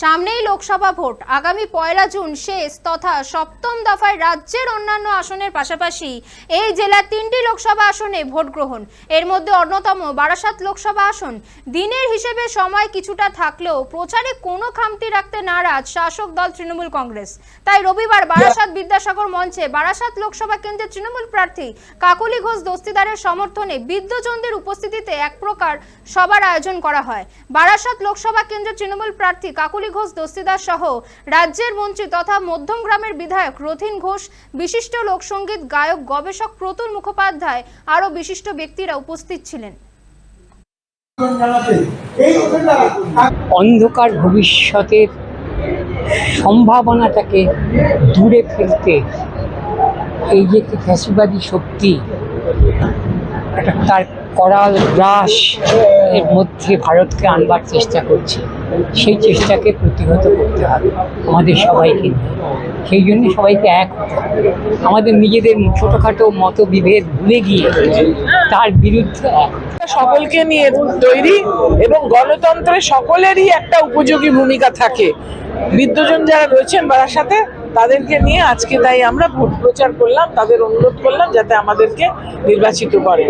সামনেই লোকসভা ভোট। আগামী পয়লা জুন শেষ তথা সপ্তম দফায় রাজ্যের অন্যান্য আসনের পাশাপাশি এই জেলার তিনটি লোকসভা আসনে ভোট গ্রহণ। এর মধ্যে অন্যতম বারাসাত লোকসভা আসন। দিনের হিসেবে সময় কিছুটা থাকলেও প্রচারে কোনো খামতি রাখতে নারাজ শাসক দল তৃণমূল কংগ্রেস। তাই রবিবার বারাসাত বিদ্যাসাগর মঞ্চে বারাসাত লোকসভা কেন্দ্রের তৃণমূল প্রার্থী কাকলি ঘোষ দস্তিদারের সমর্থনে বিদ্যজনদের উপস্থিতিতে এক প্রকার সবার আয়োজন করা হয়। বারাসাত লোকসভা কেন্দ্রের তৃণমূল প্রার্থী কাকুলি ঘোষ দস্তিদার সহ রাজ্যের মন্ত্রী তথা মধ্যম গ্রামের বিধায়ক রথিন ঘোষ, বিশিষ্ট লোকসঙ্গীত গায়ক, গবেষক প্রতুল মুখোপাধ্যায় আরও বিশিষ্ট ব্যক্তিরা উপস্থিত ছিলেন। অন্ধকার ভবিষ্যতের সম্ভাবনাটাকে দূরে ফেলতে এই যে একটি ফ্যাসিবাদী শক্তি, একটা তার করাল গ্রাস এর মধ্যে ভারতকে আনবার চেষ্টা করছে। সেই চেষ্টাকে প্রতিহত করতে হবে আমাদের সবাইকে সেই জন্য সবাইকে এক হতে হবে। আমাদের নিজেদের ছোটোখাটো মতবিভেদ ভুলে গিয়ে তার বিরুদ্ধে। সকলকে নিয়ে তৈরি এবং গণতন্ত্রে সকলেরই একটা উপযোগী ভূমিকা থাকে। বিদ্যজন যারা রয়েছেন বারাসাতে তাদেরকে নিয়ে আজকে তাই আমরা ভোট প্রচার করলাম, তাদের অনুরোধ করলাম যাতে আমাদেরকে নির্বাচিত করে।